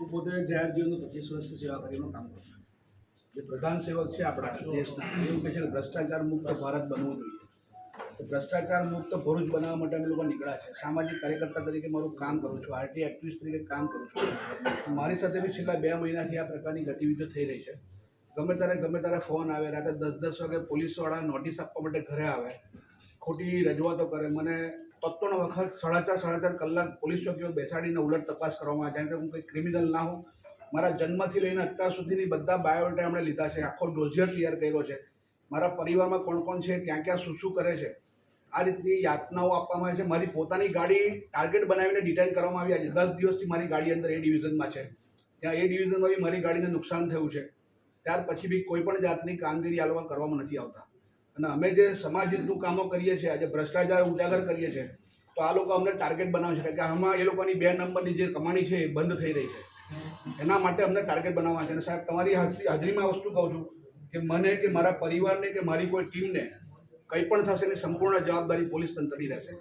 હું પોતે જાહેર જીવનનું પચીસ વર્ષથી સેવા કરીને કામ કરું છું જે પ્રધાન સેવક છે આપણા દેશના એવું કહે છે કે ભ્રષ્ટાચાર મુક્ત ભારત બનવું જોઈએ. તો ભ્રષ્ટાચાર મુક્ત ભરૂચ બનાવવા માટે અમે લોકો નીકળ્યા છે. સામાજિક કાર્યકર્તા તરીકે મારું કામ કરું છું. આરટી એક્ટિવિસ્ટ તરીકે કામ કરું છું. મારી સાથે બી છેલ્લા બે મહિનાથી આ પ્રકારની ગતિવિધિઓ થઈ રહી છે. ગમે ત્યારે ગમે ત્યારે ફોન આવે, રાતે દસ દસ વાગે પોલીસવાળા નોટિસ આપવા માટે ઘરે આવે, ખોટી રજૂઆતો કરે. મને તત્વનો વખત સાડા ચાર સાડા ચાર કલાક પોલીસ ચોકીઓ બેસાડીને ઉલટ તપાસ કરવામાં આવે. જાણે કે હું કંઈ ક્રિમિનલ ના હોઉં. મારા જન્મથી લઈને અત્યાર સુધીની બધા બાયોડેટા એમણે લીધા છે. આખો ડોઝિયર તૈયાર કર્યો છે. મારા પરિવારમાં કોણ કોણ છે, ક્યાં ક્યાં શું શું કરે છે, આ રીતની યાતનાઓ આપવામાં આવે છે. મારી પોતાની ગાડી ટાર્ગેટ બનાવીને ડિટેન કરવામાં આવી. છે દસ દિવસથી મારી ગાડી અંદર એ ડિવિઝનમાં છે. ત્યાં એ ડિવિઝનમાં બી મારી ગાડીને નુકસાન થયું છે. ત્યાર પછી બી કોઈ પણ જાતની કામગીરી આ લોકો કરવામાં નથી આવતા. અને અમે જે સમાજ હિતનું કામો કરીએ છીએ, આજે ભ્રષ્ટાચાર ઉજાગર કરીએ છીએ, તો આ લોકો અમને ટાર્ગેટ બનાવે છે. કે આમાં એ લોકોની બે નંબરની જે કમાણી છે એ બંધ થઈ રહી છે. એના માટે અમને ટાર્ગેટ બનાવવા છે. અને સાહેબ, તમારી હાજરી, હાજરીમાં વસ્તુ કહું છું કે મને કે મારા પરિવારને કે મારી કોઈ ટીમને કંઈ પણ થશે એની સંપૂર્ણ જવાબદારી પોલીસ તંત્રની રહેશે.